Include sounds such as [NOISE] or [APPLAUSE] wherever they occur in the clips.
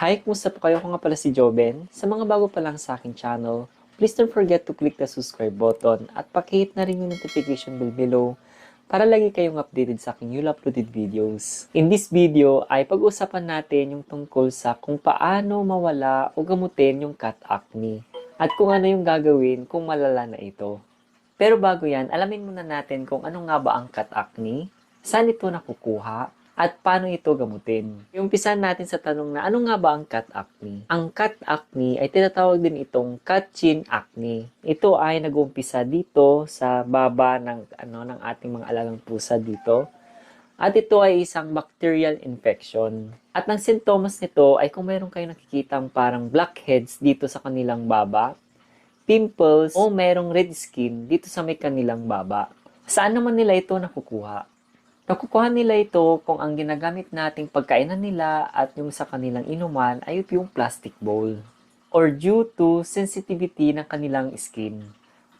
Hi, kumusta po kayo? Ako nga pala si Joben. Sa mga bago pa lang sa aking channel, please don't forget to click the subscribe button at pakihit na rin yung notification bell below para lagi kayong updated sa aking newly uploaded videos. In this video ay pag-usapan natin yung tungkol sa kung paano mawala o gamutin yung cat acne at kung ano yung gagawin kung malala na ito. Pero bago yan, alamin muna natin kung ano nga ba ang cat acne, saan ito nakukuha, at paano ito gamutin. Umpisan natin sa tanong na ano nga ba ang cat acne? Ang cat acne ay tinatawag din itong cat chin acne. Ito ay nag-uumpisa dito sa baba ng ano ng ating mga alagang pusa dito. At ito ay isang bacterial infection. At ang sintomas nito ay kung mayroon kayong nakikitang parang blackheads dito sa kanilang baba, pimples, o mayroong red skin dito sa may kanilang baba. Saan naman nila ito nakukuha? Nakukuha nila ito kung ang ginagamit nating pagkainan nila at yung sa kanilang inuman ay yung plastic bowl or due to sensitivity ng kanilang skin.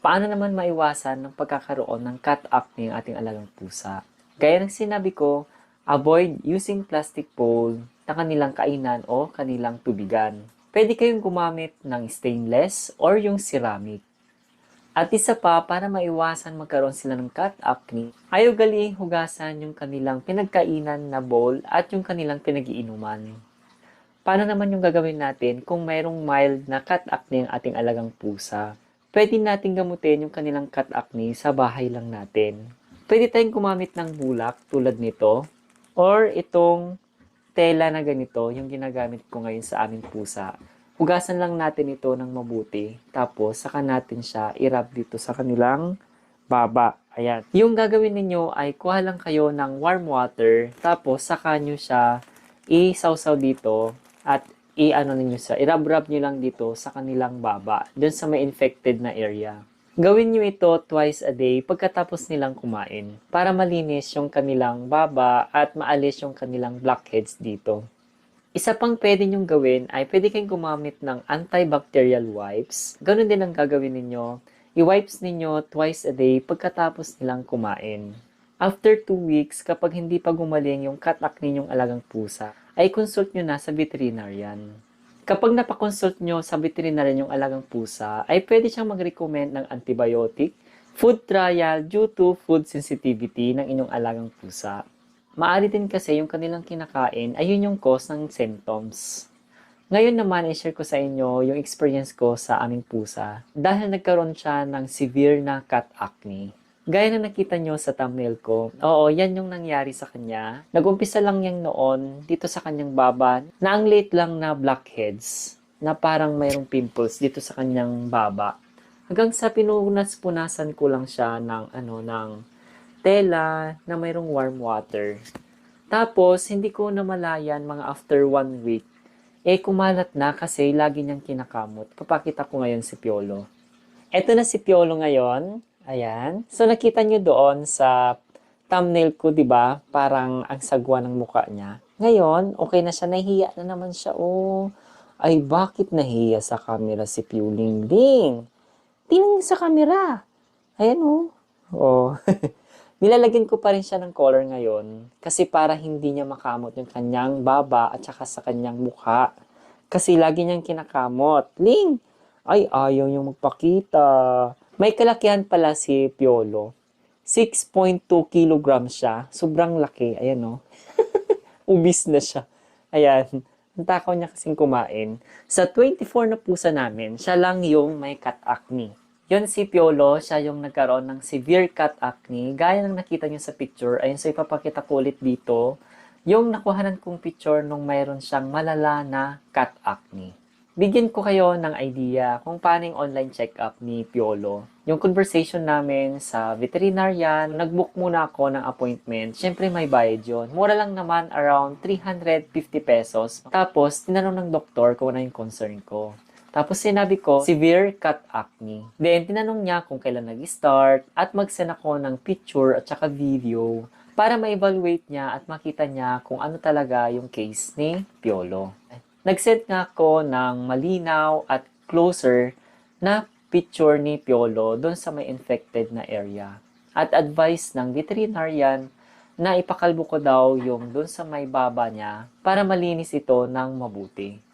Paano naman maiwasan ng pagkakaroon ng cat acne ng ating alagang pusa? Gaya ng sinabi ko, avoid using plastic bowl na kanilang kainan o kanilang tubigan. Pwede kayong gumamit ng stainless or yung ceramic. At isa pa, para maiwasan magkaroon sila ng acne, ayaw galing hugasan yung kanilang pinagkainan na bowl at yung kanilang pinagiinuman. Paano naman yung gagawin natin kung mayroong mild na cat acne ang ating alagang pusa? Pwede natin gamutin yung kanilang cat acne sa bahay lang natin. Pwede tayong gumamit ng bulak tulad nito or itong tela na ganito yung ginagamit ko ngayon sa aming pusa hugasan lang natin ito ng mabuti. Tapos, saka natin siya i-rub dito sa kanilang baba. Ayan. Yung gagawin ninyo ay kuha lang kayo ng warm water. Tapos, saka nyo siya isawsaw dito at i-ano ninyo siya. I-rub-rub nyo lang dito sa kanilang baba. Dun sa may infected na area. Gawin nyo ito twice a day pagkatapos nilang kumain para malinis yung kanilang baba at maalis yung kanilang blackheads dito. Isa pang pwede nyong gawin ay pwede kayong gumamit ng antibacterial wipes. Ganun din ang gagawin ninyo. I-wipes ninyo twice a day pagkatapos nilang kumain. After 2 weeks, kapag hindi pa gumaling yung acne ninyong alagang pusa, ay consult nyo na sa veterinarian. Kapag napakonsult nyo sa veterinarian yung alagang pusa, ay pwede siyang mag-recommend ng antibiotic, food trial due to food sensitivity ng inyong alagang pusa. Maari din kasi yung kanilang kinakain ay yun yung cause ng symptoms. Ngayon naman, i-share ko sa inyo yung experience ko sa aming pusa dahil nagkaroon siya ng severe na cat acne. Gaya na nakita nyo sa thumbnail ko, oo, yan yung nangyari sa kanya. Nagumpisa lang yang noon dito sa kanyang baba na ang late lang na blackheads na parang mayroong pimples dito sa kanyang baba. Hanggang sa pinunas-punasan ko lang siya ng ano ng tela na mayroong warm water. Tapos, hindi ko namalayan mga after one week, eh kumalat na kasi lagi niyang kinakamot. Papakita ko ngayon si Piolo. Eto na si Piolo ngayon. Ayan. So, nakita niyo doon sa thumbnail ko, di ba? Parang ang sagwa ng muka niya. Ngayon, okay na siya. Nahiya na naman siya. Oh, ay bakit nahiya sa camera si Piuling Ding? Tingnan sa camera. Ayan oh. Oh. [LAUGHS] Nilalagyan ko pa rin siya ng color ngayon kasi para hindi niya makamot yung kanyang baba at saka sa kanyang mukha. Kasi lagi niyang kinakamot. Ling! Ay, ayaw niyang magpakita. May kalakihan pala si Piolo. 6.2 kilograms siya. Sobrang laki. Ayan, no? [LAUGHS] Ubis na siya. Ayan. Ang takaw niya kasing kumain. Sa 24 na pusa namin, siya lang yung may cat acne. Yun si Piolo, siya yung nagkaroon ng severe cat acne. Gaya ng nakita niyo sa picture, ayun so ipapakita ko ulit dito, yung nakuhanan kong picture nung mayroon siyang malala na cat acne. Bigyan ko kayo ng idea kung paano yung online check-up ni Piolo. Yung conversation namin sa veterinarian, nag-book muna ako ng appointment. Siyempre may bayad yun. Mura lang naman around 350 pesos. Tapos, tinanong ng doktor kung ano yung concern ko. Tapos sinabi ko, severe cat acne. Then, tinanong niya kung kailan nag-start at mag-send ako ng picture at saka video para ma-evaluate niya at makita niya kung ano talaga yung case ni Piolo. Nag-send nga ako ng malinaw at closer na picture ni Piolo doon sa may infected na area. At advice ng veterinarian na ipakalbo ko daw yung doon sa may baba niya para malinis ito ng mabuti.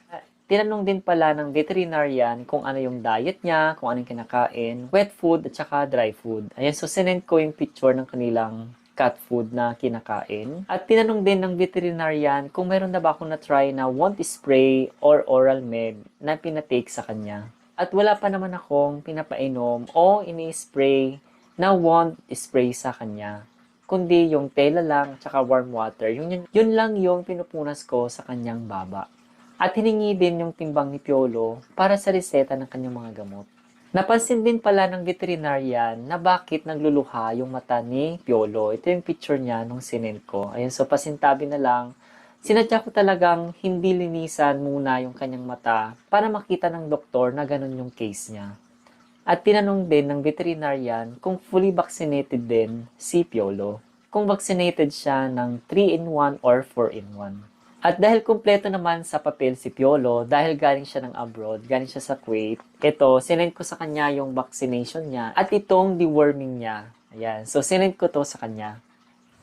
Tinanong din pala ng veterinarian kung ano yung diet niya, kung anong kinakain, wet food at saka dry food. Ayan, so sinend ko yung picture ng kanilang cat food na kinakain. At tinanong din ng veterinarian kung meron na ba akong na-try na want spray or oral med na pinatake sa kanya. At wala pa naman akong pinapainom o ini-spray na want spray sa kanya. Kundi yung tela lang tsaka warm water. Yun, yun, yun lang yung pinupunas ko sa kanyang baba. At hiningi din yung timbang ni Piolo para sa reseta ng kanyang mga gamot. Napansin din pala ng veterinarian na bakit nagluluha yung mata ni Piolo. Ito yung picture niya nung sinend ko. Ayun, so pasintabi na lang. Sinadya ko talagang hindi linisan muna yung kanyang mata para makita ng doktor na ganun yung case niya. At tinanong din ng veterinarian kung fully vaccinated din si Piolo. Kung vaccinated siya ng 3-in-1 or 4-in-1. At dahil kumpleto naman sa papel si Piolo, dahil galing siya ng abroad, galing siya sa Kuwait, ito, sinend ko sa kanya yung vaccination niya at itong deworming niya. Ayan, so sinend ko to sa kanya.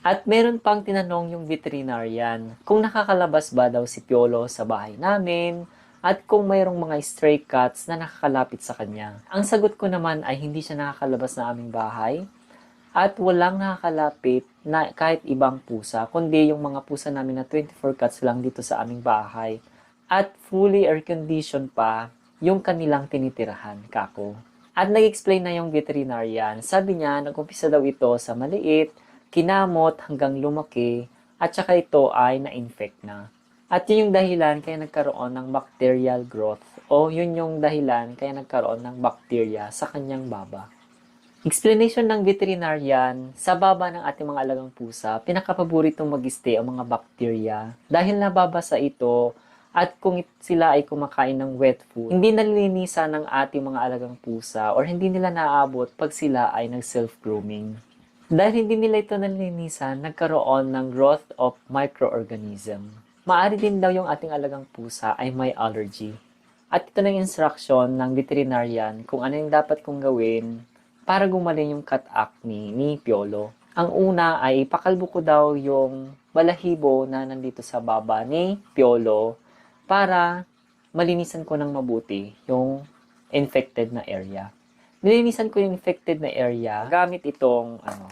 At meron pang tinanong yung veterinarian kung nakakalabas ba daw si Piolo sa bahay namin at kung mayroong mga stray cats na nakakalapit sa kanya. Ang sagot ko naman ay hindi siya nakakalabas na aming bahay at walang nakakalapit na kahit ibang pusa, kundi yung mga pusa namin na 24 cats lang dito sa aming bahay. At fully air condition pa yung kanilang tinitirahan, kako. At nag-explain na yung veterinarian. Sabi niya, nag-umpisa daw ito sa maliit, kinamot hanggang lumaki, at saka ito ay na-infect na. At yun yung dahilan kaya nagkaroon ng bacterial growth o yun yung dahilan kaya nagkaroon ng bacteria sa kanyang baba. Explanation ng veterinarian, sa baba ng ating mga alagang pusa, pinakapaboritong mag-stay ang mga bacteria dahil nababasa ito at kung sila ay kumakain ng wet food, hindi nalilinisan ng ating mga alagang pusa or hindi nila naaabot pag sila ay nag-self-grooming. Dahil hindi nila ito nalilinisan, nagkaroon ng growth of microorganism. Maari din daw yung ating alagang pusa ay may allergy. At ito na yung instruction ng veterinarian kung ano yung dapat kong gawin para gumaling yung cat acne ni Piolo. Ang una ay pakalbo ko daw yung balahibo na nandito sa baba ni Piolo para malinisan ko ng mabuti yung infected na area. Nilinisan ko yung infected na area gamit itong ano,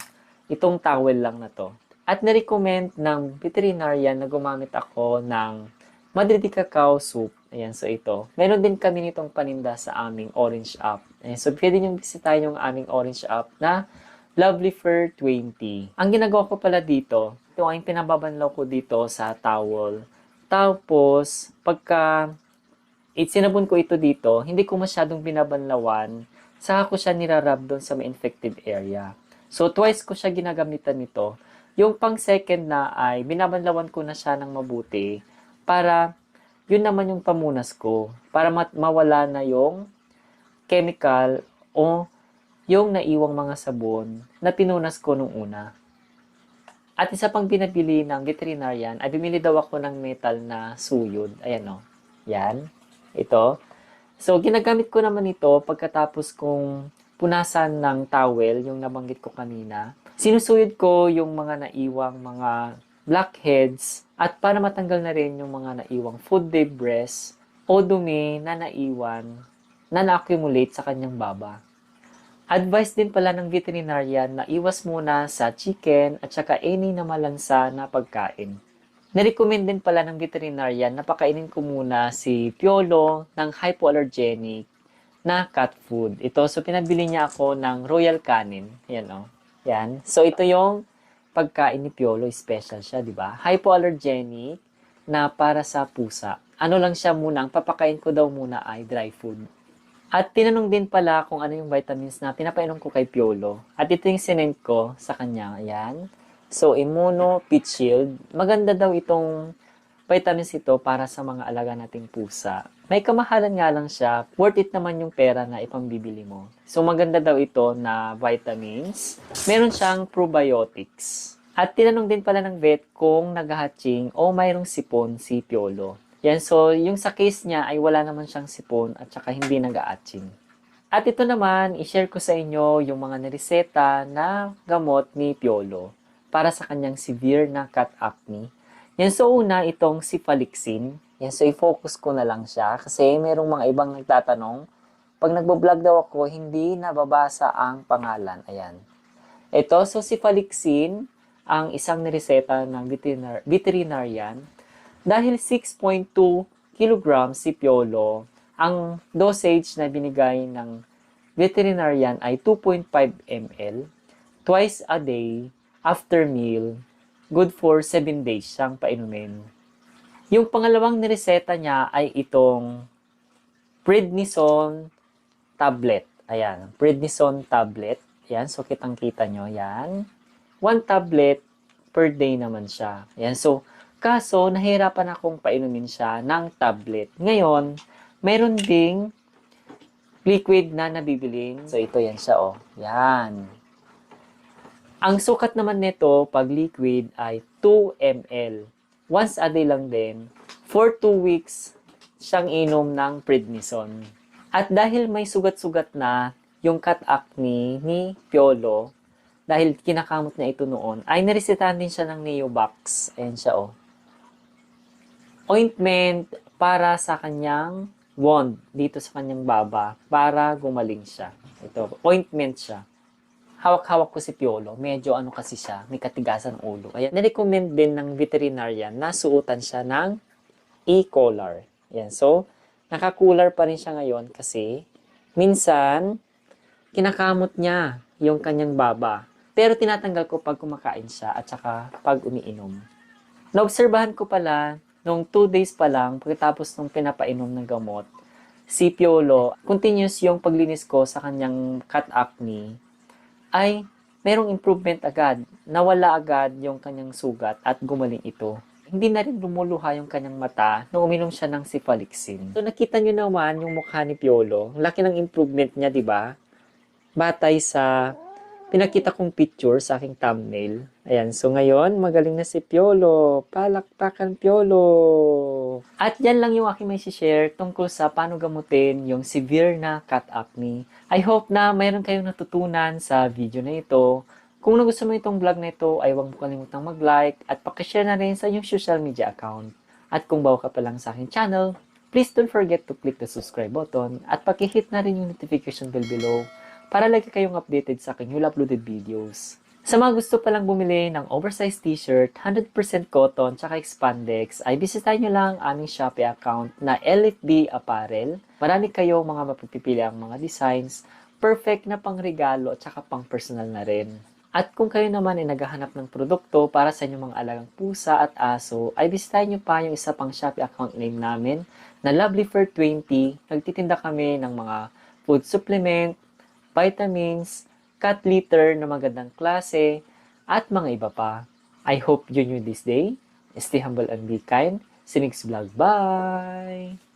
itong towel lang na to. At na-recommend ng veterinarian na gumamit ako ng Madrid Cacao Soup. Ayan, so ito. Meron din kami nitong paninda sa aming Orange App. Ayan, so pwede nyo bisitahin yung aming Orange App na Lovely Fur 20. Ang ginagawa ko pala dito, ito ay pinababanlaw ko dito sa towel. Tapos, pagka sinabon ko ito dito, hindi ko masyadong binabanlawan, saka ko siya nirarab doon sa may infected area. So, twice ko siya ginagamitan nito. Yung pang second na ay binabanlawan ko na siya ng mabuti para yun naman yung pamunas ko para mawala na yung chemical o yung naiwang mga sabon na pinunas ko nung una. At isa pang binabili ng veterinarian ay bumili daw ako ng metal na suyod. Ayan o. Yan. Ito. So, ginagamit ko naman ito pagkatapos kong punasan ng towel, yung nabanggit ko kanina. Sinusuyod ko yung mga naiwang mga blackheads at para matanggal na rin yung mga naiwang food debris o dumi na naiwan na na-accumulate sa kanyang baba. Advice din pala ng veterinarian na iwas muna sa chicken at saka any na malansa na pagkain. Narecommend din pala ng veterinarian na pakainin ko muna si Piolo ng hypoallergenic na cat food. Ito, so pinabili niya ako ng Royal Canin. Yan o. Yan. So ito yung pagkain ni Piolo, special siya, di ba? Hypoallergenic na para sa pusa. Ano lang siya muna, ang papakain ko daw muna ay dry food. At tinanong din pala kung ano yung vitamins na pinapainom ko kay Piolo. At ito yung sinend ko sa kanya. Ayan. So, Immuno Pit Shield. Maganda daw itong vitamins ito para sa mga alaga nating pusa. May kamahalan nga lang siya. Worth it naman yung pera na ipambibili mo. So, maganda daw ito na vitamins. Meron siyang probiotics. At tinanong din pala ng vet kung naghahatching o mayroong sipon si Piolo. Yan, so yung sa case niya ay wala naman siyang sipon at saka hindi nag-aatching. At ito naman, i-share ko sa inyo yung mga nareseta na gamot ni Piolo para sa kanyang severe na cat acne. Yan, so una itong Cefalixin. Yan, so i-focus ko na lang siya kasi merong mga ibang nagtatanong, pag nagbo-vlog daw ako, hindi nababasa ang pangalan. Ayan. Ito, so si Falixin, ang isang nireseta ng veterinar- veterinarian, dahil 6.2 kilograms si Piolo, ang dosage na binigay ng veterinarian ay 2.5 ml twice a day after meal. Good for 7 days siyang painumin. Yung pangalawang nireseta niya ay itong prednisone tablet. Ayan, prednisone tablet. Ayan, so kitang-kita nyo. Yan. One tablet per day naman siya. Ayan, so kaso nahirapan akong painumin siya ng tablet. Ngayon, meron ding liquid na nabibiling. So ito yan siya oh. Yan. Ang sukat naman nito pag liquid ay 2 ml. Once a day lang din. For 2 weeks siyang inom ng prednisone. At dahil may sugat-sugat na yung cat acne ni Piolo, dahil kinakamot niya ito noon, ay naresetahan din siya ng Neobox. Ayan siya oh. Ointment para sa kanyang wound dito sa kanyang baba para gumaling siya. Ito, ointment siya hawak-hawak ko si Piolo, medyo ano kasi siya, may katigasan ng ulo. Kaya nirecommend din ng veterinarian na suotan siya ng e-collar. Yan. So, nakakular pa rin siya ngayon kasi minsan, kinakamot niya yung kanyang baba. Pero tinatanggal ko pag kumakain siya at saka pag umiinom. Naobserbahan ko pala, nung 2 days pa lang, pagkatapos nung pinapainom ng gamot, si Piolo, continuous yung paglinis ko sa kanyang cat acne, ay merong improvement agad. Nawala agad yung kanyang sugat at gumaling ito. Hindi na rin lumuluha yung kanyang mata nung uminom siya ng Cefalixin. So nakita nyo naman yung mukha ni Piolo. Ang laki ng improvement niya, di ba? Batay sa pinakita kong picture sa aking thumbnail. Ayan, so ngayon, magaling na si Piolo. Palakpakan Piolo! At yan lang yung aking may share tungkol sa paano gamutin yung severe na cat acne. I hope na mayroon kayong natutunan sa video na ito. Kung nagustuhan mo itong vlog na ito, ay huwag mo kalimutang mag-like at pakishare na rin sa inyong social media account. At kung bago ka pa lang sa aking channel, please don't forget to click the subscribe button at pakihit na rin yung notification bell below para lagi kayong updated sa aking newly uploaded videos. Sa mga gusto palang bumili ng oversized t-shirt, 100% cotton, tsaka expandex, ay bisitahin nyo lang aming Shopee account na LFB Apparel. Marami kayong mga mapipili ang mga designs, perfect na pang regalo at saka pang personal na rin. At kung kayo naman ay naghahanap ng produkto para sa inyong mga alagang pusa at aso, ay bisitahin nyo pa yung isa pang Shopee account name namin na Lovely Fur 20. Nagtitinda kami ng mga food supplement, vitamins, cat litter na magandang klase, at mga iba pa. I hope you knew this day. Stay humble and be kind. Sinix Vlog. Bye!